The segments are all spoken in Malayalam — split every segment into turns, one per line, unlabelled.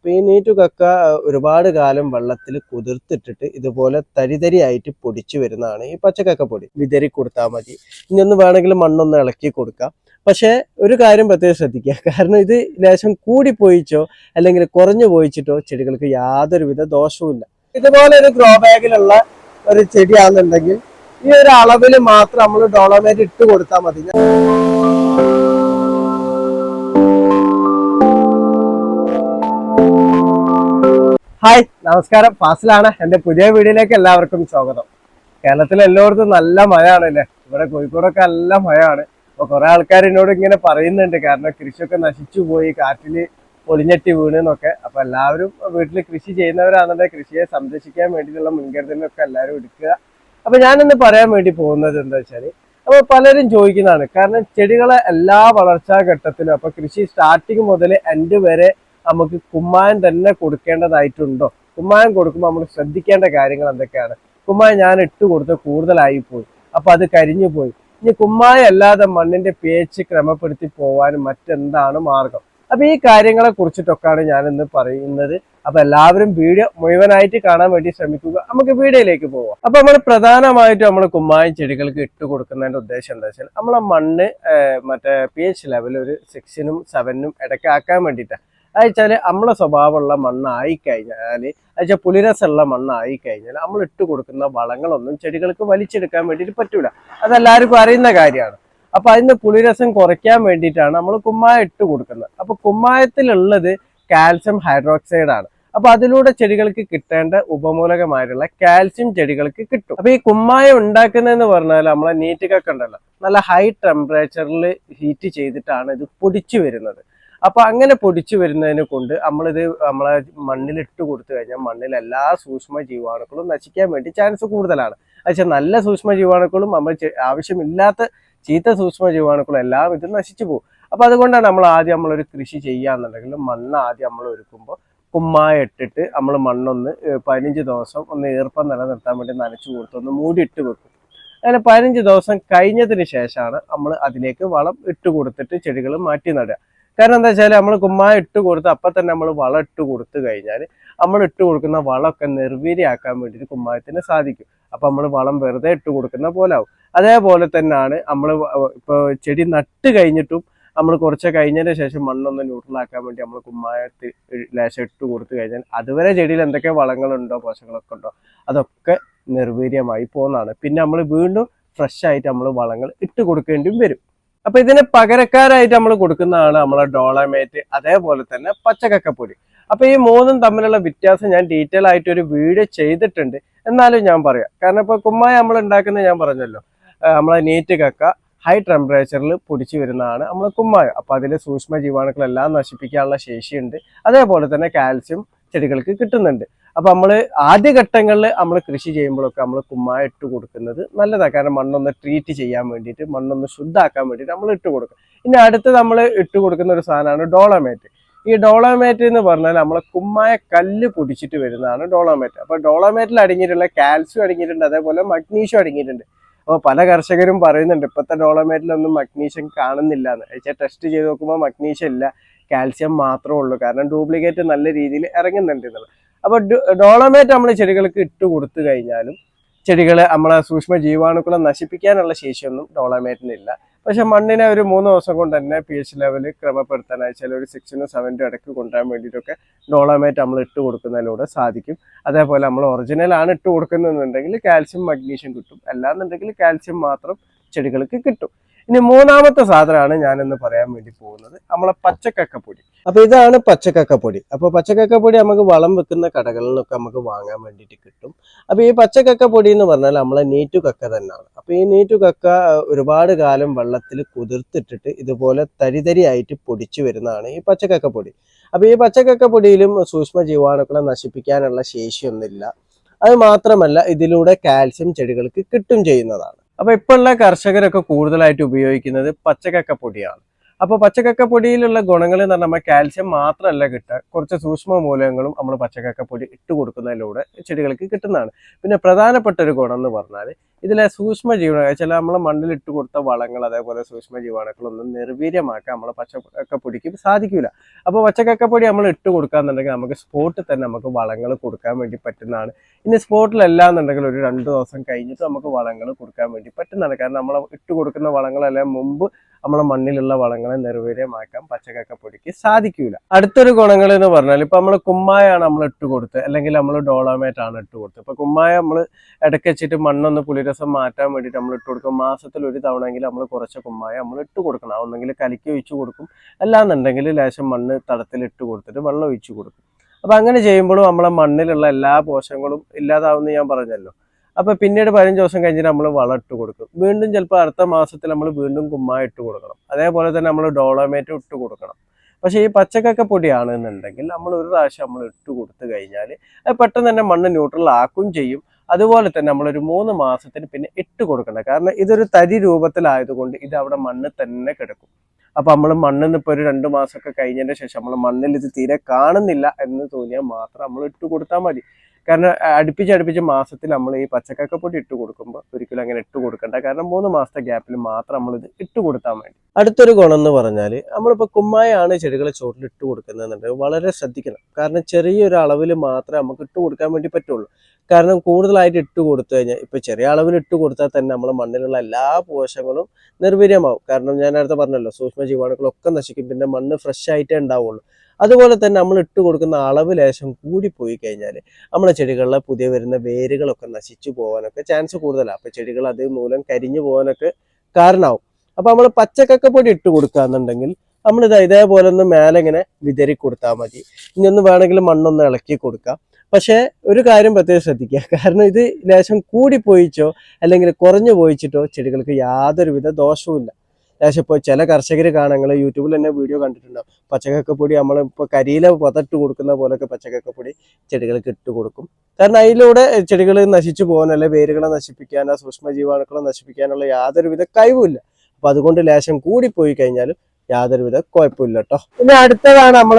അപ്പൊ ഈ നീറ്റു കക്ക ഒരുപാട് കാലം വെള്ളത്തിൽ കുതിർത്തിട്ടിട്ട് ഇതുപോലെ തരിതരിയായിട്ട് പൊടിച്ചു വരുന്നതാണ് ഈ പച്ചക്കക്ക പൊടി. വിതറി കൊടുത്താൽ മതി. ഇനി ഒന്ന് വേണമെങ്കിൽ മണ്ണൊന്ന് ഇളക്കി കൊടുക്കാം. പക്ഷേ ഒരു കാര്യം പ്രത്യേകം ശ്രദ്ധിക്കുക. കാരണം ഇത് ലേശം കൂടി പോയിച്ചോ അല്ലെങ്കിൽ കുറഞ്ഞു പോയിച്ചിട്ടോ ചെടികൾക്ക് യാതൊരുവിധ ദോഷവുമില്ല ഇതുപോലെ ഒരു ഗ്രോ ബാഗിലുള്ള ഒരു ചെടിയാണെന്നുണ്ടെങ്കിൽ ഈ ഒരു അളവിൽ മാത്രം നമ്മൾ ഡോളോമേറ്റ് ഇട്ട് കൊടുത്താൽ മതി. ഹായ് നമസ്കാരം. ഫാസിലാണ്. എന്റെ പുതിയ വീഡിയോയിലേക്ക് എല്ലാവർക്കും സ്വാഗതം. കേരളത്തിൽ എല്ലായിടത്തും നല്ല മഴയാണ് അല്ലേ? ഇവിടെ കോഴിക്കോടൊക്കെ നല്ല മഴയാണ്. അപ്പൊ കുറേ ആൾക്കാർ എന്നോട് ഇങ്ങനെ പറയുന്നുണ്ട്. കാരണം കൃഷിയൊക്കെ നശിച്ചു പോയി കാറ്റിൽ പൊളിഞ്ഞെട്ടി വീണെന്നൊക്കെ. അപ്പോൾ എല്ലാവരും വീട്ടിൽ കൃഷി ചെയ്യുന്നവരാണെന്നുണ്ടെങ്കിൽ കൃഷിയെ സംരക്ഷിക്കാൻ വേണ്ടിയിട്ടുള്ള മുൻകരുതലൊക്കെ എല്ലാവരും എടുക്കുക. അപ്പോൾ ഞാനിന്ന് പറയാൻ വേണ്ടി പോകുന്നത് എന്താ വെച്ചാൽ അപ്പോൾ പലരും ചോദിക്കുന്നതാണ്. കാരണം ചെടികളെ എല്ലാ വളർച്ചാ ഘട്ടത്തിലും അപ്പോൾ കൃഷി സ്റ്റാർട്ടിങ് മുതൽ എൻഡ് വരെ നമുക്ക് കുമ്മായം തന്നെ കൊടുക്കേണ്ടതായിട്ടുണ്ടോ? കുമ്മായം കൊടുക്കുമ്പോൾ നമ്മൾ ശ്രദ്ധിക്കേണ്ട കാര്യങ്ങൾ എന്തൊക്കെയാണ്? കുമ്മായം ഞാൻ ഇട്ട് കൊടുത്ത് കൂടുതലായി പോയി. അപ്പൊ അത് കരിഞ്ഞു പോയി. ഇനി കുമ്മായം അല്ലാതെ മണ്ണിന്റെ പേച്ച് ക്രമപ്പെടുത്തി പോവാനും മറ്റെന്താണ് മാർഗം? അപ്പൊ ഈ കാര്യങ്ങളെ കുറിച്ചിട്ടൊക്കെയാണ് ഞാൻ ഇന്ന് പറയുന്നത്. അപ്പൊ എല്ലാവരും വീഡിയോ മുഴുവനായിട്ട് കാണാൻ വേണ്ടി ശ്രമിക്കുക. നമുക്ക് വീഡിയോയിലേക്ക് പോവാം. അപ്പൊ നമ്മൾ പ്രധാനമായിട്ട് നമ്മൾ കുമ്മായം ചെടികൾക്ക് ഇട്ട് കൊടുക്കുന്നതിന്റെ ഉദ്ദേശം എന്താ വെച്ചാൽ നമ്മളെ മണ്ണ് മറ്റേ പി എച്ച് ലെവൽ ഒരു സിക്സിനും സെവനും ഇടയ്ക്ക് ആക്കാൻ വേണ്ടിയിട്ടാണ്. അതെച്ചാൽ നമ്മളെ സ്വഭാവമുള്ള മണ്ണായി കഴിഞ്ഞാൽ അതെച്ചാൽ പുളിരസമുള്ള മണ്ണായി കഴിഞ്ഞാൽ നമ്മൾ ഇട്ട് കൊടുക്കുന്ന വളങ്ങളൊന്നും ചെടികൾക്ക് വലിച്ചെടുക്കാൻ വേണ്ടിയിട്ട് പറ്റൂല. അതെല്ലാവർക്കും അറിയുന്ന കാര്യമാണ്. അപ്പൊ അതിന് പുളിരസം കുറയ്ക്കാൻ വേണ്ടിയിട്ടാണ് നമ്മൾ കുമ്മായം ഇട്ട് കൊടുക്കുന്നത്. അപ്പൊ കുമ്മായത്തിലുള്ളത് കാൽസ്യം ഹൈഡ്രോക്സൈഡ് ആണ് അപ്പൊ അതിലൂടെ ചെടികൾക്ക് കിട്ടേണ്ട ഉപമൂലകമായിട്ടുള്ള കാൽസ്യം ചെടികൾക്ക് കിട്ടും. അപ്പൊ ഈ കുമ്മായം ഉണ്ടാക്കുന്നതെന്ന് പറഞ്ഞാൽ നമ്മളെ നീറ്റുകൊക്കെ ഉണ്ടല്ലോ. നല്ല ഹൈ ടെമ്പറേച്ചറിൽ ഹീറ്റ് ചെയ്തിട്ടാണ് ഇത് പൊടിച്ചു വരുന്നത്. അപ്പൊ അങ്ങനെ പൊടിച്ചു വരുന്നതിനെ കൊണ്ട് നമ്മളിത് നമ്മളെ മണ്ണിലിട്ട് കൊടുത്തു കഴിഞ്ഞാൽ മണ്ണിൽ എല്ലാ സൂക്ഷ്മ ജീവാണുക്കളും നശിക്കാൻ വേണ്ടി ചാൻസ് കൂടുതലാണ്. പക്ഷെ നല്ല സൂക്ഷ്മ ജീവാണുക്കളും നമ്മൾ ആവശ്യമില്ലാത്ത ചീത്ത സൂക്ഷ്മ ജീവാണുക്കളും എല്ലാം ഇത് നശിച്ചു പോകും. അപ്പൊ അതുകൊണ്ടാണ് നമ്മൾ ആദ്യം നമ്മളൊരു കൃഷി ചെയ്യാന്നുണ്ടെങ്കിൽ മണ്ണ് ആദ്യം നമ്മൾ ഒരുക്കുമ്പോൾ കുമ്മായ ഇട്ടിട്ട് നമ്മൾ മണ്ണൊന്ന് പതിനഞ്ച് ദിവസം ഒന്ന് ഈർപ്പം നിലനിർത്താൻ വേണ്ടി നനച്ചു കൊടുത്ത് ഒന്ന് മൂടിയിട്ട് വെക്കും. അങ്ങനെ പതിനഞ്ച് ദിവസം കഴിഞ്ഞതിന് ശേഷമാണ് നമ്മൾ അതിലേക്ക് വളം ഇട്ട് കൊടുത്തിട്ട് ചെടികൾ മാറ്റി നടുക. കാരണം എന്താ വെച്ചാൽ നമ്മൾ കുമ്മായ ഇട്ട് കൊടുത്ത് അപ്പൊ തന്നെ നമ്മൾ വളം ഇട്ട് കൊടുത്തു കഴിഞ്ഞാൽ നമ്മൾ ഇട്ട് കൊടുക്കുന്ന വളമൊക്കെ നിർവീര്യമാക്കാൻ വേണ്ടിയിട്ട് കുമ്മായത്തിന് സാധിക്കും. അപ്പൊ നമ്മൾ വളം വെറുതെ ഇട്ട് കൊടുക്കുന്ന പോലെ ആവും അതേപോലെ തന്നെയാണ് നമ്മൾ ഇപ്പോൾ ചെടി നട്ട് കഴിഞ്ഞിട്ടും നമ്മൾ കുറച്ച് കഴിഞ്ഞതിന് ശേഷം മണ്ണൊന്ന് ന്യൂട്രലാക്കാൻ വേണ്ടി നമ്മൾ കുമ്മായത്തിൽ ലേശം ഇട്ട് കൊടുത്തു കഴിഞ്ഞാൽ അതുവരെ ചെടിയിൽ എന്തൊക്കെ വളങ്ങളുണ്ടോ പോഷകങ്ങളൊക്കെ ഉണ്ടോ അതൊക്കെ നിർവീര്യമായി പോകുന്നതാണ് പിന്നെ നമ്മൾ വീണ്ടും ഫ്രഷ് ആയിട്ട് നമ്മൾ വളങ്ങൾ ഇട്ട് കൊടുക്കേണ്ടിയും വരും. അപ്പൊ ഇതിന് പകരക്കാരായിട്ട് നമ്മൾ കൊടുക്കുന്നതാണ് നമ്മളെ ഡോളമേറ്റ് അതേപോലെ തന്നെ പച്ചക്കക്കപ്പൊടി അപ്പൊ ഈ മൂന്നും തമ്മിലുള്ള വ്യത്യാസം ഞാൻ ഡീറ്റെയിൽ ആയിട്ട് ഒരു വീഡിയോ ചെയ്തിട്ടുണ്ട്. എന്നാലും ഞാൻ പറയാം. കാരണം ഇപ്പൊ കുമ്മായ നമ്മൾ ഉണ്ടാക്കുന്നത് ഞാൻ പറഞ്ഞല്ലോ. നമ്മളെ നീറ്റ് കക്ക ഹൈ ടെമ്പറേച്ചറിൽ പൊടിച്ചു വരുന്നതാണ് നമ്മൾ കുമ്മായ. അപ്പൊ അതിൽ സൂക്ഷ്മ ജീവാണുക്കളെല്ലാം നശിപ്പിക്കാനുള്ള ശേഷിയുണ്ട്. അതേപോലെ തന്നെ കാൽസ്യം ചെടികൾക്ക് കിട്ടുന്നുണ്ട്. അപ്പൊ നമ്മൾ ആദ്യഘട്ടങ്ങളിൽ നമ്മൾ കൃഷി ചെയ്യുമ്പോഴൊക്കെ നമ്മൾ കുമ്മായ ഇട്ട് കൊടുക്കുന്നത് നല്ലതാണ് കാരണം മണ്ണൊന്ന് ട്രീറ്റ് ചെയ്യാൻ വേണ്ടിയിട്ട് മണ്ണൊന്ന് ശുദ്ധാക്കാൻ വേണ്ടിയിട്ട് നമ്മൾ ഇട്ട് കൊടുക്കും. ഇനി അടുത്ത് നമ്മൾ ഇട്ട് കൊടുക്കുന്ന ഒരു സാധനമാണ് ഡോളമേറ്റ്. ഈ ഡോളോമേറ്റ് എന്ന് പറഞ്ഞാൽ നമ്മൾ കുമ്മായ കല്ല് പൊടിച്ചിട്ട് വരുന്നതാണ് ഡോളോമേറ്റ്. അപ്പൊ ഡോളോമേറ്റിൽ അടങ്ങിയിട്ടുള്ള കാൽസ്യം അടങ്ങിയിട്ടുണ്ട് അതേപോലെ മഗ്നീഷ്യം അടങ്ങിയിട്ടുണ്ട്. അപ്പോൾ പല കർഷകരും പറയുന്നുണ്ട് ഇപ്പോഴത്തെ ഡോളോമേറ്റിലൊന്നും മഗ്നീഷ്യം കാണുന്നില്ല എന്ന് വെച്ചാൽ ടെസ്റ്റ് ചെയ്ത് നോക്കുമ്പോൾ മഗ്നീഷ്യം ഇല്ല കാൽസ്യം മാത്രമേ ഉള്ളൂ. കാരണം ഡ്യൂപ്ലിക്കേറ്റ് നല്ല രീതിയിൽ ഇറങ്ങുന്നുണ്ട് എന്നുള്ളത്. അപ്പോൾ ഡോളമേറ്റ് നമ്മൾ ചെടികൾക്ക് ഇട്ട് കൊടുത്തു കഴിഞ്ഞാലും ചെടികളെ നമ്മളെ സൂക്ഷ്മ ജീവാണുക്കളെ നശിപ്പിക്കാനുള്ള ശേഷിയൊന്നും ഡോളമേറ്റിനില്ല പക്ഷെ മണ്ണിനെ ഒരു മൂന്ന് ദിവസം കൊണ്ട് തന്നെ പി എച്ച് ലെവൽ ക്രമപ്പെടുത്താനായി ചില ഒരു സിക്സിനും സെവനും ഇടയ്ക്ക് കൊണ്ടുവരാൻ വേണ്ടിയിട്ടൊക്കെ ഡോളമേറ്റ് നമ്മൾ ഇട്ട് കൊടുക്കുന്നതിലൂടെ സാധിക്കും. അതേപോലെ നമ്മൾ ഒറിജിനൽ ആണ് ഇട്ട് കൊടുക്കുന്നതെന്നുണ്ടെങ്കിൽ കാൽസ്യം മഗ്നീഷ്യം കിട്ടും. അല്ലാന്നുണ്ടെങ്കിൽ കാൽസ്യം മാത്രം ചെടികൾക്ക് കിട്ടും. ഇനി മൂന്നാമത്തെ സാധനമാണ് ഞാനിന്ന് പറയാൻ വേണ്ടി പോകുന്നത്. നമ്മളെ പച്ചക്കക്കപ്പൊടി. അപ്പൊ ഇതാണ് പച്ചക്കക്കപ്പൊടി. അപ്പൊ പച്ചക്കക്കപ്പൊടി നമുക്ക് വളം വെക്കുന്ന കടകളിൽ നിന്നൊക്കെ നമുക്ക് വാങ്ങാൻ വേണ്ടിയിട്ട് കിട്ടും. അപ്പൊ ഈ പച്ചക്കക്കപ്പൊടി എന്ന് പറഞ്ഞാൽ നമ്മളെ നീറ്റു കക്ക തന്നെയാണ്. അപ്പൊ ഈ നീറ്റു കക്ക ഒരുപാട് കാലം വെള്ളത്തിൽ കുതിർത്തിട്ടിട്ട് ഇതുപോലെ തരിതരിയായിട്ട് പൊടിച്ചു വരുന്നതാണ് ഈ പച്ചക്കക്കപ്പൊടി. അപ്പൊ ഈ പച്ചക്കക്കപ്പൊടിയിലും സൂക്ഷ്മ ജീവാണുക്കളെ നശിപ്പിക്കാനുള്ള ശേഷിയൊന്നുമില്ല. അത് മാത്രമല്ല ഇതിലൂടെ കാൽസ്യം ചെടികൾക്ക് കിട്ടും ചെയ്യുന്നതാണ്. അപ്പൊ ഇപ്പോഴുള്ള കർഷകരൊക്കെ കൂടുതലായിട്ട് ഉപയോഗിക്കുന്നത് പച്ചക്കക്കപ്പൊടിയാണ്. അപ്പോൾ പച്ചക്കക്കപ്പൊടിയിലുള്ള ഗുണങ്ങൾ എന്ന് പറഞ്ഞാൽ നമ്മൾ കാൽസ്യം മാത്രമല്ല കിട്ടുക. കുറച്ച് സൂക്ഷ്മ മൂലകങ്ങളും നമ്മൾ പച്ചക്കക്കപ്പൊടി ഇട്ട് കൊടുക്കുന്നതിലൂടെ ചെടികൾക്ക് കിട്ടുന്നതാണ്. പിന്നെ പ്രധാനപ്പെട്ട ഒരു ഗുണം എന്ന് പറഞ്ഞാൽ ഇതിലെ സൂക്ഷ്മ ജീവന ചില നമ്മൾ മണ്ണിൽ ഇട്ട് കൊടുത്ത വളങ്ങൾ അതേപോലെ സൂക്ഷ്മ ജീവാണുക്കളൊന്നും നിർവീര്യമാക്കാൻ നമ്മൾ പച്ചക്കക്കപ്പൊടിക്ക് സാധിക്കില്ല അപ്പോൾ പച്ചക്കക്കപ്പൊടി നമ്മൾ ഇട്ട് കൊടുക്കാന്നുണ്ടെങ്കിൽ നമുക്ക് സ്പോട്ടിൽ തന്നെ നമുക്ക് വളങ്ങൾ കൊടുക്കാൻ വേണ്ടി പറ്റുന്നതാണ്. ഇനി സ്പോട്ടിലല്ല എന്നുണ്ടെങ്കിൽ ഒരു രണ്ട് ദിവസം കഴിഞ്ഞിട്ട് നമുക്ക് വളങ്ങൾ കൊടുക്കാൻ വേണ്ടി പറ്റുന്നതാണ്. കാരണം നമ്മൾ ഇട്ട് കൊടുക്കുന്ന വളങ്ങളെല്ലാം മുമ്പ് നമ്മളെ മണ്ണിലുള്ള വളങ്ങളെ നിർവീര്യമാക്കാൻ പച്ചക്കക്കപ്പൊടിക്ക് സാധിക്കൂല. അടുത്തൊരു ഗുണങ്ങൾ എന്ന് പറഞ്ഞാൽ ഇപ്പൊ നമ്മൾ കുമ്മായാണ് നമ്മൾ ഇട്ട് കൊടുത്ത് അല്ലെങ്കിൽ നമ്മൾ ഡോളാമേറ്റ് ആണ് ഇട്ട് കൊടുത്ത് ഇപ്പൊ കുമ്മായ നമ്മൾ ഇടയ്ക്ക് വെച്ചിട്ട് മണ്ണൊന്ന് പുളിരസം മാറ്റാൻ വേണ്ടിയിട്ട് നമ്മൾ ഇട്ട് കൊടുക്കും. മാസത്തിൽ ഒരു തവണയെങ്കിലും നമ്മൾ കുറച്ച് കുമ്മായ നമ്മൾ ഇട്ട് കൊടുക്കണം. ഒന്നെങ്കിൽ കലിക്ക് ഒഴിച്ചു കൊടുക്കും. അല്ലാന്നുണ്ടെങ്കിൽ ലേശം മണ്ണ് തടത്തിൽ ഇട്ട് കൊടുത്തിട്ട് വെള്ളം ഒഴിച്ചു കൊടുക്കും. അപ്പൊ അങ്ങനെ ചെയ്യുമ്പോഴും നമ്മളെ മണ്ണിലുള്ള എല്ലാ പോഷകങ്ങളും ഇല്ലാതാവുമെന്ന് ഞാൻ പറഞ്ഞല്ലോ. അപ്പൊ പിന്നീട് പതിനഞ്ച് ദിവസം കഴിഞ്ഞ് നമ്മൾ വളം ഇട്ട് കൊടുക്കും. വീണ്ടും ചിലപ്പോൾ അടുത്ത മാസത്തിൽ നമ്മൾ വീണ്ടും കുമ്മായ ഇട്ട് കൊടുക്കണം. അതേപോലെ തന്നെ നമ്മൾ ഡോളോമേറ്റ് ഇട്ട് കൊടുക്കണം. പക്ഷേ ഈ പച്ചക്കക്ക പൊടിയാണെന്നുണ്ടെങ്കിൽ നമ്മൾ ഒരു പ്രാവശ്യം നമ്മൾ ഇട്ട് കൊടുത്തു കഴിഞ്ഞാൽ അത് പെട്ടെന്ന് തന്നെ മണ്ണ് ന്യൂട്രൽ ആക്കും ചെയ്യും. അതുപോലെ തന്നെ നമ്മളൊരു മൂന്ന് മാസത്തിന് പിന്നെ ഇട്ട് കൊടുക്കണം കാരണം ഇതൊരു തരി രൂപത്തിലായതുകൊണ്ട് ഇത് അവിടെ മണ്ണ് തന്നെ കിടക്കും. അപ്പൊ നമ്മൾ മണ്ണിൽ നിന്ന് ഇപ്പോൾ ഒരു രണ്ട് മാസമൊക്കെ കഴിഞ്ഞതിന് ശേഷം നമ്മൾ മണ്ണിൽ ഇത് തീരെ കാണുന്നില്ല എന്ന് തോന്നിയാൽ മാത്രം നമ്മൾ ഇട്ട് കൊടുത്താൽ മതി. കാരണം അടുപ്പിച്ച് അടുപ്പിച്ച് മാസത്തിൽ നമ്മൾ ഈ പച്ചക്കക്കപ്പൊടി ഇട്ട് കൊടുക്കുമ്പോൾ ഒരിക്കലും അങ്ങനെ ഇട്ട് കൊടുക്കണ്ട. കാരണം മൂന്ന് മാസത്തെ ഗ്യാപ്പിൽ മാത്രം നമ്മൾ ഇത് ഇട്ട് കൊടുത്താൽ മതി. അടുത്തൊരു ഗുണം എന്ന് പറഞ്ഞാൽ നമ്മളിപ്പോൾ കുമ്മായാണ് ചെടികളെ ചോട്ടിൽ ഇട്ട് കൊടുക്കുന്നതെന്നുണ്ടെങ്കിൽ വളരെ ശ്രദ്ധിക്കണം. കാരണം ചെറിയൊരു അളവിൽ മാത്രമേ നമുക്ക് ഇട്ട് കൊടുക്കാൻ വേണ്ടി പറ്റുള്ളൂ. കാരണം കൂടുതലായിട്ട് ഇട്ട് കൊടുത്തു കഴിഞ്ഞാൽ ഇപ്പൊ ചെറിയ അളവിൽ ഇട്ട് കൊടുത്താൽ തന്നെ നമ്മുടെ മണ്ണിലുള്ള എല്ലാ പോഷകങ്ങളും നിർവീര്യമാവും. കാരണം ഞാൻ നേരത്തെ പറഞ്ഞല്ലോ സൂക്ഷ്മ ജീവാണുക്കളൊക്കെ നശിക്കും പിന്നെ മണ്ണ് ഫ്രഷ് ആയിട്ടേ ഉണ്ടാവുള്ളൂ. അതുപോലെ തന്നെ നമ്മൾ ഇട്ട് കൊടുക്കുന്ന അളവ് ലേശം പോയി കഴിഞ്ഞാൽ നമ്മളെ ചെടികളിലെ പുതിയ വരുന്ന വേരുകളൊക്കെ നശിച്ചു പോകാനൊക്കെ ചാൻസ് കൂടുതലാണ് അപ്പോൾ ചെടികൾ അത് മൂലം കരിഞ്ഞു പോകാനൊക്കെ കാരണമാവും അപ്പോൾ നമ്മൾ പച്ചക്കക്കപ്പൊടി ഇട്ട് കൊടുക്കാന്നുണ്ടെങ്കിൽ നമ്മളിത് ഇതേപോലെ ഒന്ന് മേലെ ഇങ്ങനെ വിതറി കൊടുത്താൽ മതി. ഇനി ഒന്ന് വേണമെങ്കിൽ മണ്ണൊന്ന് ഇളക്കി കൊടുക്കാം. പക്ഷേ ഒരു കാര്യം പ്രത്യേകം ശ്രദ്ധിക്കുക. കാരണം ഇത് ലേശം കൂടിപ്പോയിച്ചോ അല്ലെങ്കിൽ കുറഞ്ഞു പോയിച്ചിട്ടോ ചെടികൾക്ക് യാതൊരുവിധ ദോഷവുമില്ല. ലേശം ഇപ്പോൾ ചില കർഷകർ കാണങ്ങൾ യൂട്യൂബിൽ തന്നെ വീഡിയോ കണ്ടിട്ടുണ്ടാവും. പച്ചക്കക്കപ്പൊടി നമ്മൾ ഇപ്പോൾ കരിയില പതട്ട് കൊടുക്കുന്ന പോലൊക്കെ പച്ചക്കക്കപ്പൊടി ചെടികൾക്ക് ഇട്ട് കൊടുക്കും. കാരണം അതിലൂടെ ചെടികൾ നശിച്ചു പോകാനല്ല വേരുകളെ നശിപ്പിക്കാനോ സൂക്ഷ്മ ജീവാണുക്കളെ നശിപ്പിക്കാനുള്ള യാതൊരുവിധ കഴിവുമില്ല. അപ്പൊ അതുകൊണ്ട് ലേശം കൂടിപ്പോയി കഴിഞ്ഞാലും യാതൊരുവിധ കുഴപ്പമില്ല കേട്ടോ പിന്നെ അടുത്തതാണ് നമ്മൾ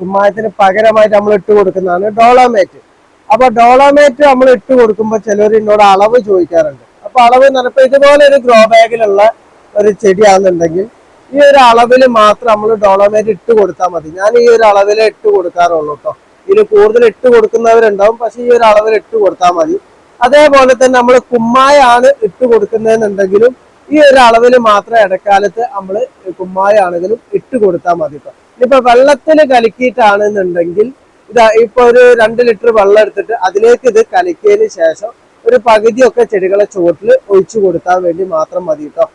കുമ്മായത്തിന് പകരമായിട്ട് നമ്മൾ ഇട്ട് കൊടുക്കുന്നതാണ് ഡോളോമേറ്റ്. അപ്പൊ ഡോളോമേറ്റ് നമ്മൾ ഇട്ട് കൊടുക്കുമ്പോൾ ചിലർ എന്നോട് അളവ് ചോദിക്കാറുണ്ട്. അപ്പൊ അളവ് എന്ന് ഇതുപോലെ ഒരു ഗ്രോ ബാഗിലുള്ള ഒരു ചെടിയാണെന്നുണ്ടെങ്കിൽ ഈ ഒരു അളവിൽ മാത്രം നമ്മൾ ഡോളോമേറ്റ് ഇട്ട് കൊടുത്താൽ മതി. ഞാൻ ഈ ഒരു അളവിൽ ഇട്ട് കൊടുക്കാറുള്ളൂ കേട്ടോ ഇതിൽ കൂടുതൽ ഇട്ട് കൊടുക്കുന്നവരുണ്ടാവും പക്ഷെ ഈ ഒരു അളവിൽ ഇട്ട് കൊടുത്താൽ മതി. അതേപോലെ തന്നെ നമ്മൾ കുമ്മായാണ് ഇട്ട് കൊടുക്കുന്നതെന്നുണ്ടെങ്കിലും ഈ ഒരു അളവിൽ മാത്രം ഇടക്കാലത്ത് നമ്മൾ കുമ്മായാണെങ്കിലും ഇട്ട് കൊടുത്താൽ മതി ഇപ്പൊ. ഇനിയിപ്പോ വെള്ളത്തിൽ കലക്കിയിട്ടാണെന്നുണ്ടെങ്കിൽ ഇതാ ഇപ്പൊ ഒരു രണ്ട് ലിറ്റർ വെള്ളം എടുത്തിട്ട് അതിലേക്ക് ഇത് കലക്കിയതിന് ശേഷം ഒരു പകുതിയൊക്കെ ചെടികളെ ചുവട്ടിൽ ഒഴിച്ചു കൊടുക്കാൻ വേണ്ടി മാത്രം മതി കേട്ടോ.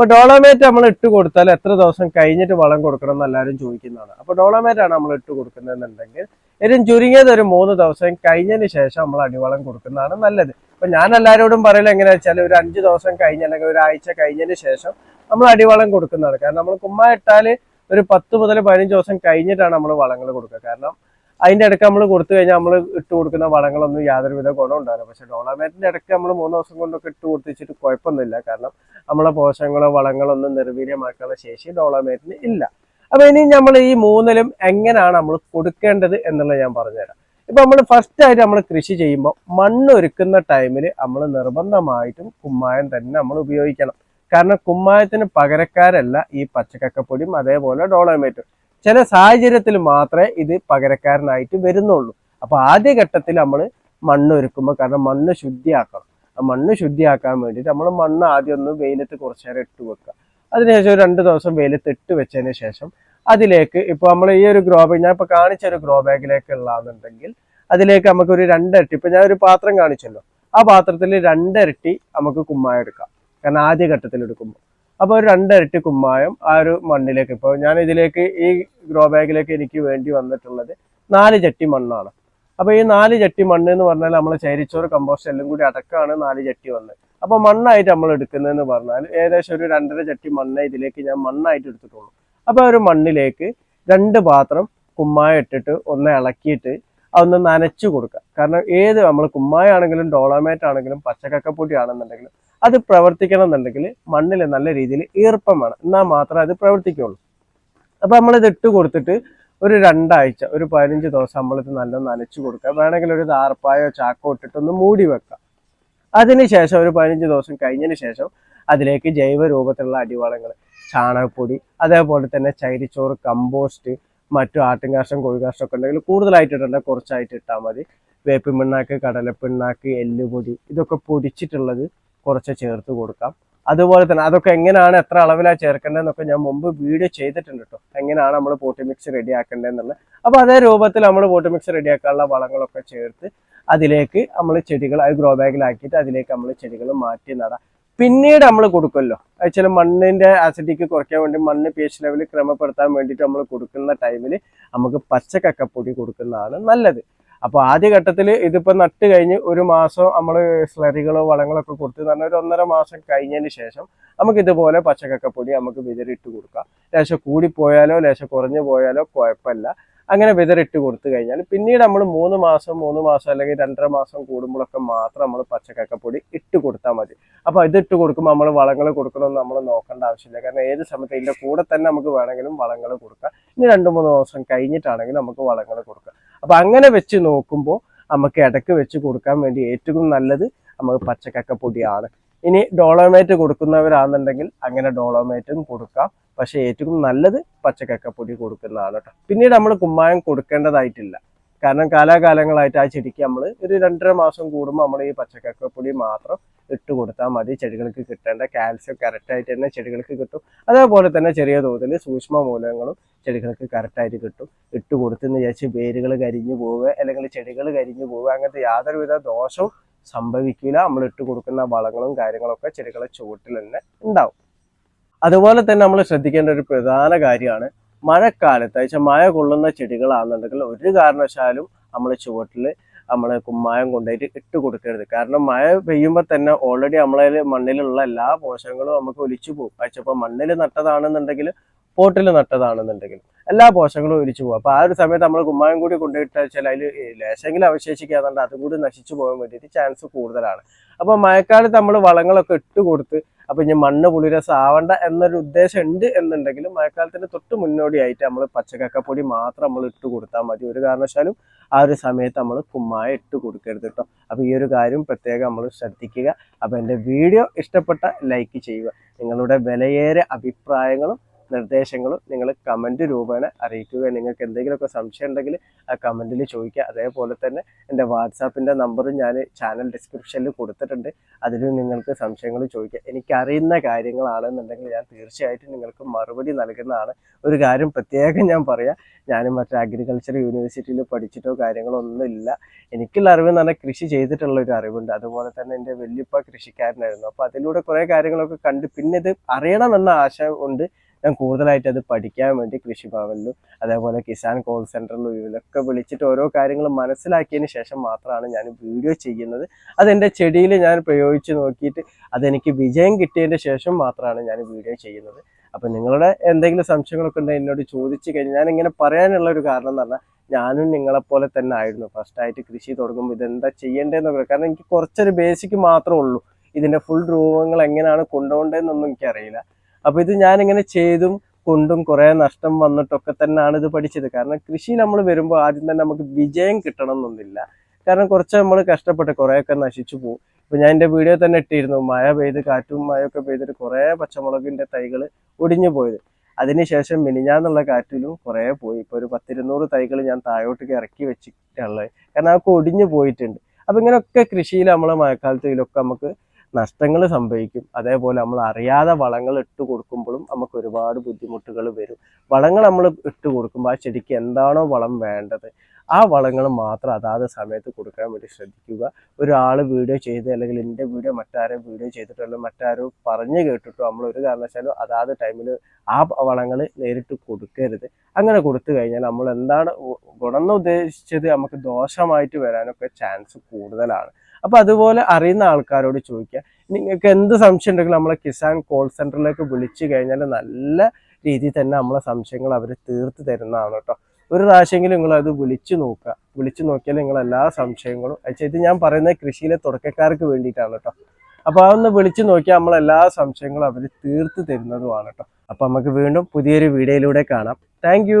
ഇപ്പൊ ഡോളോമേറ്റ് നമ്മൾ ഇട്ട് കൊടുത്താൽ എത്ര ദിവസം കഴിഞ്ഞിട്ട് വളം കൊടുക്കണം എന്ന് എല്ലാവരും ചോദിക്കുന്നതാണ്. അപ്പൊ ഡോളോമേറ്റ് ആണ് നമ്മൾ ഇട്ട് കൊടുക്കുന്നതെന്നുണ്ടെങ്കിൽ ഏറ്റവും ചുരുങ്ങിയത് ഒരു മൂന്ന് ദിവസം കഴിഞ്ഞതിന് ശേഷം നമ്മൾ അടിവളം കൊടുക്കുന്നതാണ് നല്ലത്. അപ്പൊ ഞാൻ എല്ലാവരോടും പറയല എങ്ങനെയാ വെച്ചാൽ ഒരു അഞ്ച് ദിവസം കഴിഞ്ഞ് അല്ലെങ്കിൽ ഒരാഴ്ച കഴിഞ്ഞതിന് ശേഷം നമ്മൾ അടിവളം കൊടുക്കുന്നതാണ്. കാരണം നമ്മൾ കുമ്മ ഇട്ടാൽ ഒരു പത്ത് മുതൽ പതിനഞ്ച് ദിവസം കഴിഞ്ഞിട്ടാണ് നമ്മൾ വളങ്ങൾ കൊടുക്കുക. കാരണം അതിന്റെ ഇടയ്ക്ക് നമ്മൾ കൊടുത്തു കഴിഞ്ഞാൽ നമ്മൾ ഇട്ട് കൊടുക്കുന്ന വളങ്ങളൊന്നും യാതൊരുവിധ ഗുണം ഉണ്ടാവില്ല. പക്ഷെ ഡോളാമേറ്റിന്റെ ഇടയ്ക്ക് നമ്മൾ മൂന്ന് ദിവസം കൊണ്ടൊക്കെ ഇട്ട് കൊടുത്തിച്ചിട്ട് കുഴപ്പമൊന്നുമില്ല. കാരണം നമ്മളെ പോഷകങ്ങളോ വളങ്ങളൊന്നും നിർവീര്യമാക്കാനുള്ള ശേഷി ഡോളാമേറ്റിന് ഇല്ല. അപ്പൊ ഇനി നമ്മൾ ഈ മൂന്നിലും എങ്ങനെയാണ് നമ്മൾ കൊടുക്കേണ്ടത് എന്നുള്ളത് ഞാൻ പറഞ്ഞുതരാം. ഇപ്പൊ നമ്മൾ ഫസ്റ്റ് ആയിട്ട് നമ്മൾ കൃഷി ചെയ്യുമ്പോൾ മണ്ണ് ഒരുക്കുന്ന ടൈമിൽ നമ്മൾ നിർബന്ധമായിട്ടും കുമ്മായം തന്നെ നമ്മൾ ഉപയോഗിക്കണം. കാരണം കുമ്മായത്തിന് പകരക്കാരല്ല ഈ പച്ചക്കക്കപ്പൊടിയും അതേപോലെ ഡോളോമേറ്റും. ചില സാഹചര്യത്തിൽ മാത്രമേ ഇത് പകരക്കാരനായിട്ട് വരുന്നുള്ളൂ. അപ്പൊ ആദ്യഘട്ടത്തിൽ നമ്മൾ മണ്ണ് ഒരുക്കുമ്പോൾ കാരണം മണ്ണ് ശുദ്ധിയാക്കണം. ആ മണ്ണ് ശുദ്ധിയാക്കാൻ വേണ്ടിയിട്ട് നമ്മൾ മണ്ണ് ആദ്യം ഒന്ന് വെയിലത്ത് കുറച്ചു നേരം ഇട്ട് വെക്കുക. അതിനുശേഷം ഒരു രണ്ട് ദിവസം വെയിലത്ത് ഇട്ട് വെച്ചതിന് ശേഷം അതിലേക്ക് ഇപ്പൊ നമ്മൾ ഈ ഒരു ഗ്രോ ബാഗ് ഞാൻ ഇപ്പൊ കാണിച്ച ഒരു ഗ്രോ ബാഗിലേക്ക് ഉള്ളതെന്നുണ്ടെങ്കിൽ അതിലേക്ക് നമുക്ക് ഒരു രണ്ടരട്ടി ഇപ്പൊ ഞാൻ ഒരു പാത്രം കാണിച്ചല്ലോ. ആ പാത്രത്തിൽ രണ്ടരട്ടി നമുക്ക് കുമ്മായം എടുക്കാം. കാരണം ആദ്യ ഘട്ടത്തിൽ എടുക്കുമ്പോൾ അപ്പോൾ ഒരു രണ്ടരട്ടി കുമ്മായം ആ ഒരു മണ്ണിലേക്ക്. ഇപ്പോൾ ഞാൻ ഇതിലേക്ക് ഈ ഗ്രോ ബാഗിലേക്ക് എനിക്ക് വേണ്ടി വന്നിട്ടുള്ളത് നാല് ചട്ടി മണ്ണാണ്. അപ്പോൾ ഈ നാല് ചട്ടി മണ്ണ് എന്ന് പറഞ്ഞാൽ നമ്മൾ ചരിച്ചോറ് കമ്പോസ്റ്റ് എല്ലാം കൂടി അടക്കാണ് നാല് ചട്ടി വന്ന്. അപ്പോൾ മണ്ണായിട്ട് നമ്മൾ എടുക്കുന്നതെന്ന് പറഞ്ഞാൽ ഏകദേശം ഒരു രണ്ടര ചട്ടി മണ്ണ് ഇതിലേക്ക് ഞാൻ മണ്ണായിട്ട് എടുത്തിട്ടുള്ളൂ. അപ്പോൾ ഒരു മണ്ണിലേക്ക് രണ്ട് പാത്രം കുമ്മായം ഇട്ടിട്ട് ഒന്ന് ഇളക്കിയിട്ട് അതൊന്ന് നനച്ചു കൊടുക്കുക. കാരണം ഏത് നമ്മൾ കുമ്മായാണെങ്കിലും ഡോളാമേറ്റ് ആണെങ്കിലും പച്ചക്കക്കപ്പൊടി ആണെന്നുണ്ടെങ്കിലും അത് പ്രവർത്തിക്കണം എന്നുണ്ടെങ്കിൽ മണ്ണിൽ നല്ല രീതിയിൽ ഈർപ്പം വേണം. എന്നാൽ മാത്രമേ അത് പ്രവർത്തിക്കുള്ളൂ അപ്പൊ നമ്മളിത് ഇട്ട് കൊടുത്തിട്ട് ഒരു രണ്ടാഴ്ച ഒരു പതിനഞ്ച് ദിവസം നമ്മളിത് നല്ല നനച്ചു കൊടുക്കുക. വേണമെങ്കിൽ ഒരു താർപ്പായോ ചാക്കോ ഇട്ടിട്ടൊന്ന് മൂടി വെക്കാം അതിനുശേഷം ഒരു പതിനഞ്ച് ദിവസം കഴിഞ്ഞതിന് ശേഷം അതിലേക്ക് ജൈവ രൂപത്തിലുള്ള അടിവളങ്ങൾ ചാണകപ്പൊടി അതേപോലെ തന്നെ ചൈരിച്ചോറ് കമ്പോസ്റ്റ് മറ്റു ആട്ടിൻകാഷ്ടം കോഴിക്കാഷ്ടം ഒക്കെ ഉണ്ടെങ്കിൽ കൂടുതലായിട്ട് ഇടണ്ട കുറച്ചായിട്ട് ഇട്ടാൽ മതി. വേപ്പിൻ പിണ്ണാക്ക് കടലപ്പിണ്ണാക്ക് എല്ലുപൊടി ഇതൊക്കെ പൊടിച്ചിട്ടുള്ളത് കുറച്ച് ചേർത്ത് കൊടുക്കാം. അതുപോലെ തന്നെ അതൊക്കെ എങ്ങനെയാണ് എത്ര അളവിലാണ് ചേർക്കേണ്ടതെന്നൊക്കെ ഞാൻ മുമ്പ് വീഡിയോ ചെയ്തിട്ടുണ്ട് കേട്ടോ എങ്ങനെയാണ് നമ്മൾ പോട്ടി മിക്സ് റെഡി ആക്കേണ്ടതെന്നുള്ളത് അപ്പോൾ അതേ രൂപത്തിൽ നമ്മൾ പോട്ടി മിക്സ് റെഡി ആക്കാനുള്ള വളങ്ങളൊക്കെ ചേർത്ത് അതിലേക്ക് നമ്മൾ ചെടികൾ അത് ഗ്രോ ബാഗിലാക്കിയിട്ട് അതിലേക്ക് നമ്മൾ ചെടികൾ മാറ്റി നടാം. പിന്നീട് നമ്മൾ കൊടുക്കുമല്ലോ. ആക്ച്വല മണ്ണിന്റെ ആസിഡിക്ക് കുറയ്ക്കാൻ വേണ്ടി മണ്ണ് പി എച്ച് ലെവൽ ക്രമപ്പെടുത്താൻ വേണ്ടിയിട്ട് നമ്മൾ കൊടുക്കുന്ന ടൈമിൽ നമുക്ക് പച്ചക്കക്കപ്പൊടി കൊടുക്കുന്നതാണ് നല്ലത്. അപ്പോൾ ആദ്യ ഘട്ടത്തിൽ ഇതിപ്പോൾ നട്ട് കഴിഞ്ഞ് ഒരു മാസം നമ്മൾ സ്ലറികളോ വളങ്ങളോ ഒക്കെ കൊടുത്ത് തന്നെ ഒരു ഒന്നര മാസം കഴിഞ്ഞതിന് ശേഷം നമുക്ക് ഇതുപോലെ പച്ചക്കക്കപ്പൊടി നമുക്ക് വിതറിയിട്ട് കൊടുക്കാം. ലേശം കൂടിപ്പോയാലോ ലേശം കുറഞ്ഞു പോയാലോ കുഴപ്പമില്ല. അങ്ങനെ വിതറിട്ട് കൊടുത്തു കഴിഞ്ഞാൽ പിന്നീട് നമ്മൾ മൂന്ന് മാസം മൂന്ന് മാസം അല്ലെങ്കിൽ രണ്ടര മാസം കൂടുമ്പോഴൊക്കെ മാത്രം നമ്മൾ പച്ചക്കക്കപ്പൊടി ഇട്ട് കൊടുത്താൽ മതി. അപ്പോൾ ഇത് ഇട്ട് കൊടുക്കുമ്പോൾ നമ്മൾ വളങ്ങൾ കൊടുക്കണമെന്ന് നമ്മൾ നോക്കേണ്ട ആവശ്യമില്ല. കാരണം ഏത് സമയത്ത് ഇതിന്റെ കൂടെ തന്നെ നമുക്ക് വേണമെങ്കിലും വളങ്ങൾ കൊടുക്കാം. ഇനി രണ്ട് മൂന്ന് ദിവസം കഴിഞ്ഞിട്ടാണെങ്കിൽ നമുക്ക് വളങ്ങൾ കൊടുക്കാം. അപ്പോൾ അങ്ങനെ വെച്ച് നോക്കുമ്പോൾ നമുക്ക് ഇടയ്ക്ക് വെച്ച് കൊടുക്കാൻ വേണ്ടി ഏറ്റവും നല്ലത് നമുക്ക് പച്ചക്കക്കപ്പൊടിയാണ് ഇനി ഡോളോമേറ്റ് കൊടുക്കുന്നവരാണെന്നുണ്ടെങ്കിൽ അങ്ങനെ ഡോളോമേറ്റും കൊടുക്കാം. പക്ഷേ ഏറ്റവും നല്ലത് പച്ചക്കക്കപ്പൊടി കൊടുക്കുന്നതാണ് കേട്ടോ. പിന്നീട് നമ്മൾ കുമ്മായം കൊടുക്കേണ്ടതായിട്ടില്ല. കാരണം കാലാകാലങ്ങളായിട്ട് ആ ചെടിക്ക് നമ്മൾ ഒരു രണ്ടര മാസം കൂടുമ്പോൾ നമ്മൾ ഈ പച്ചക്കക്കപ്പൊടി മാത്രം ഇട്ട് കൊടുത്താൽ മതി. ചെടികൾക്ക് കിട്ടേണ്ട കാൽസ്യം കറക്റ്റായിട്ട് തന്നെ ചെടികൾക്ക് കിട്ടും. അതേപോലെ തന്നെ ചെറിയ തോതിൽ സൂക്ഷ്മ മൂലകങ്ങളും ചെടികൾക്ക് കറക്റ്റായിട്ട് കിട്ടും. ഇട്ട് കൊടുത്തെന്ന് വിചാരിച്ച് വേരുകൾ കരിഞ്ഞു പോവുക അല്ലെങ്കിൽ ചെടികൾ കരിഞ്ഞു പോവുക അങ്ങനത്തെ യാതൊരുവിധ ദോഷവും സംഭവിക്കില്ല നമ്മൾ ഇട്ട് കൊടുക്കുന്ന വളങ്ങളും കാര്യങ്ങളൊക്കെ ചെടികളെ ചുവട്ടിൽ തന്നെ ഉണ്ടാവും. അതുപോലെ തന്നെ നമ്മൾ ശ്രദ്ധിക്കേണ്ട ഒരു പ്രധാന കാര്യമാണ് മഴക്കാലത്ത് വെച്ചാൽ മഴ കൊള്ളുന്ന ചെടികളാണെന്നുണ്ടെങ്കിൽ ഒരു കാരണവശാലും നമ്മൾ ചുവട്ടിൽ നമ്മൾ കുമ്മായം കൊണ്ടുപോയിട്ട് ഇട്ട് കൊടുക്കരുത്. കാരണം മഴ പെയ്യുമ്പോൾ തന്നെ ഓൾറെഡി നമ്മളതിൽ മണ്ണിലുള്ള എല്ലാ പോഷകങ്ങളും നമുക്ക് ഒലിച്ചു പോകും. അയച്ചപ്പോൾ മണ്ണിൽ നട്ടതാണെന്നുണ്ടെങ്കിൽ പോട്ടിൽ നട്ടതാണെന്നുണ്ടെങ്കിൽ എല്ലാ പോഷകങ്ങളും ഒരിച്ചു പോകും. അപ്പോൾ ആ ഒരു സമയത്ത് നമ്മൾ കുമ്മായം കൂടി കൊണ്ടുപോയിട്ട് വെച്ചാൽ അതിൽ ലേശെങ്കിലും അവശേഷിക്കാതുകൊണ്ട് അതും കൂടി നശിച്ചു പോകാൻ വേണ്ടിയിട്ട് ചാൻസ് കൂടുതലാണ്. അപ്പോൾ മഴക്കാലത്ത് നമ്മൾ വളങ്ങളൊക്കെ ഇട്ട് കൊടുത്ത് അപ്പൊ ഇനി മണ്ണ് പുളിരസ ആവണ്ട എന്നൊരു ഉദ്ദേശം ഉണ്ട് എന്നുണ്ടെങ്കിൽ മഴക്കാലത്തിന് തൊട്ട് മുന്നോടിയായിട്ട് നമ്മൾ പച്ചക്കക്കപ്പൊടി മാത്രം നമ്മൾ ഇട്ട് കൊടുത്താൽ മതി. ഒരു കാരണവശാലും ആ ഒരു സമയത്ത് നമ്മൾ കുമ്മായ ഇട്ട് കൊടുക്കരുത് കേട്ടോ അപ്പൊ ഈ ഒരു കാര്യം പ്രത്യേകം നമ്മൾ ശ്രദ്ധിക്കുക. അപ്പൊ എന്റെ വീഡിയോ ഇഷ്ടപ്പെട്ട ലൈക്ക് ചെയ്യുക. നിങ്ങളുടെ വിലയേറെ അഭിപ്രായങ്ങളും നിർദ്ദേശങ്ങളും നിങ്ങൾ കമന്റ് രൂപേണ അറിയിക്കുക. നിങ്ങൾക്ക് എന്തെങ്കിലുമൊക്കെ സംശയം ഉണ്ടെങ്കിൽ ആ കമന്റിൽ ചോദിക്കുക. അതേപോലെ തന്നെ എന്റെ വാട്സാപ്പിന്റെ നമ്പറും ഞാൻ ചാനൽ ഡിസ്ക്രിപ്ഷനിൽ കൊടുത്തിട്ടുണ്ട്. അതിൽ നിങ്ങൾക്ക് സംശയങ്ങൾ ചോദിക്കുക എനിക്കറിയുന്ന കാര്യങ്ങളാണെന്നുണ്ടെങ്കിൽ ഞാൻ തീർച്ചയായിട്ടും നിങ്ങൾക്ക് മറുപടി നൽകുന്നതാണ്. ഒരു കാര്യം പ്രത്യേകം ഞാൻ പറയാം. ഞാൻ മറ്റേ അഗ്രികൾച്ചർ യൂണിവേഴ്സിറ്റിയിൽ പഠിച്ചിട്ടോ കാര്യങ്ങളോ ഒന്നുമില്ല എനിക്കുള്ള അറിവ് എന്ന് പറഞ്ഞാൽ കൃഷി ചെയ്തിട്ടുള്ള ഒരു അറിവുണ്ട്. അതുപോലെ തന്നെ എന്റെ വലിയപ്പ കൃഷിക്കാരനായിരുന്നു. അപ്പോൾ അതിലൂടെ കുറേ കാര്യങ്ങളൊക്കെ കണ്ട് പിന്നെ ഇത് അറിയണമെന്ന ആശ കൊണ്ട് ഞാൻ കൂടുതലായിട്ട് അത് പഠിക്കാൻ വേണ്ടി കൃഷിഭവനിലും അതേപോലെ കിസാൻ കോൾ സെന്ററിലും ഇതിലൊക്കെ വിളിച്ചിട്ട് ഓരോ കാര്യങ്ങളും മനസ്സിലാക്കിയതിന് ശേഷം മാത്രമാണ് ഞാൻ വീഡിയോ ചെയ്യുന്നത്. അതെന്റെ ചെടിയിൽ ഞാൻ പ്രയോഗിച്ച് നോക്കിയിട്ട് അതെനിക്ക് വിജയം കിട്ടിയതിന്റെ ശേഷം മാത്രമാണ് ഞാൻ വീഡിയോ ചെയ്യുന്നത്. അപ്പം നിങ്ങളുടെ എന്തെങ്കിലും സംശയങ്ങളൊക്കെ ഉണ്ടെങ്കിൽ എന്നോട് ചോദിച്ചു കഴിഞ്ഞാൽ ഞാൻ ഇങ്ങനെ പറയാനുള്ള ഒരു കാരണം എന്ന് പറഞ്ഞാൽ ഞാനും നിങ്ങളെപ്പോലെ തന്നെ ആയിരുന്നു. ഫസ്റ്റായിട്ട് കൃഷി തുടങ്ങുമ്പോൾ ഇതെന്താ ചെയ്യേണ്ടതെന്നൊക്കെ കാരണം എനിക്ക് കുറച്ചൊരു ബേസിക് മാത്രമേ ഉള്ളൂ. ഇതിന്റെ ഫുൾ രൂപങ്ങൾ എങ്ങനെയാണ് കൊണ്ടുപോകേണ്ടതെന്നൊന്നും എനിക്കറിയില്ല. അപ്പോൾ ഇത് ഞാൻ ഇങ്ങനെ ചെയ്തും കൊണ്ടും കുറേ നഷ്ടം വന്നിട്ടൊക്കെ തന്നെയാണ് ഇത് പഠിച്ചത്. കാരണം കൃഷി നമ്മൾ വരുമ്പോൾ ആദ്യം തന്നെ നമുക്ക് വിജയം കിട്ടണം എന്നൊന്നില്ല കാരണം കുറച്ച് നമ്മൾ കഷ്ടപ്പെട്ട് കുറേയൊക്കെ നശിച്ചു പോകും ഇപ്പൊ ഞാൻ എന്റെ വീഡിയോ തന്നെ ഇട്ടിരുന്നു. മഴ പെയ്ത് കാറ്റും മഴയൊക്കെ പെയ്തിട്ട് കുറേ പച്ചമുളകിന്റെ തൈകൾ ഒടിഞ്ഞു പോയത്. അതിനുശേഷം മിനിഞ്ഞാന്നുള്ള കാറ്റിലും കുറേ പോയി. ഇപ്പൊ ഒരു പത്തിരുന്നൂറ് തൈകൾ ഞാൻ താഴോട്ടേക്ക് ഇറക്കി വെച്ചിട്ടുള്ളത്. കാരണം അതൊക്കെ ഒടിഞ്ഞു പോയിട്ടുണ്ട്. അപ്പൊ ഇങ്ങനെയൊക്കെ കൃഷിയിൽ നമ്മളെ മഴക്കാലത്ത് ഇതിലൊക്കെ നമുക്ക് നഷ്ടങ്ങൾ സംഭവിക്കും. അതേപോലെ നമ്മൾ അറിയാതെ വളങ്ങൾ ഇട്ട് കൊടുക്കുമ്പോഴും നമുക്ക് ഒരുപാട് ബുദ്ധിമുട്ടുകൾ വരും. വളങ്ങൾ നമ്മൾ ഇട്ട് കൊടുക്കുമ്പോൾ ആ ചെടിക്ക് എന്താണോ വളം വേണ്ടത് ആ വളങ്ങൾ മാത്രം അതാത് സമയത്ത് കൊടുക്കാൻ വേണ്ടി ശ്രദ്ധിക്കുക. ഒരാൾ വീഡിയോ ചെയ്ത് അല്ലെങ്കിൽ എന്റെ വീഡിയോ മറ്റാരോ വീഡിയോ ചെയ്തിട്ടുള്ള മറ്റാരോ പറഞ്ഞു കേട്ടിട്ടോ നമ്മൾ ഒരു കാരണവശാലും അതാത് ടൈമിൽ ആ വളങ്ങൾ നേരിട്ട് കൊടുക്കരുത്. അങ്ങനെ കൊടുത്തു കഴിഞ്ഞാൽ നമ്മൾ എന്താണ് ഗുണം ഉദ്ദേശിച്ചത് നമുക്ക് ദോഷമായിട്ട് വരാനൊക്കെ ചാൻസ് കൂടുതലാണ്. അപ്പൊ അതുപോലെ അറിയുന്ന ആൾക്കാരോട് ചോദിക്കുക. നിങ്ങൾക്ക് എന്ത് സംശയം ഉണ്ടെങ്കിലും നമ്മളെ കിസാൻ കോൾ സെന്ററിലേക്ക് വിളിച്ചു കഴിഞ്ഞാൽ നല്ല രീതിയിൽ തന്നെ നമ്മളെ സംശയങ്ങൾ അവർ തീർത്ത് തരുന്നതാണ് കേട്ടോ. ഒരു പ്രാവശ്യമെങ്കിലും നിങ്ങൾ അത് വിളിച്ചു നോക്കുക. വിളിച്ചു നോക്കിയാൽ നിങ്ങൾ എല്ലാ സംശയങ്ങളും ഇത് ഞാൻ പറയുന്നത് കൃഷിയിലെ തുടക്കക്കാർക്ക് വേണ്ടിയിട്ടാണ് കേട്ടോ. അപ്പോൾ അതൊന്ന് വിളിച്ചു നോക്കിയാൽ നമ്മൾ എല്ലാ സംശയങ്ങളും അവർ തീർത്ത് തരുന്നതുമാണ് കേട്ടോ. അപ്പോൾ നമുക്ക് വീണ്ടും പുതിയൊരു വീഡിയോയിലൂടെ കാണാം. താങ്ക്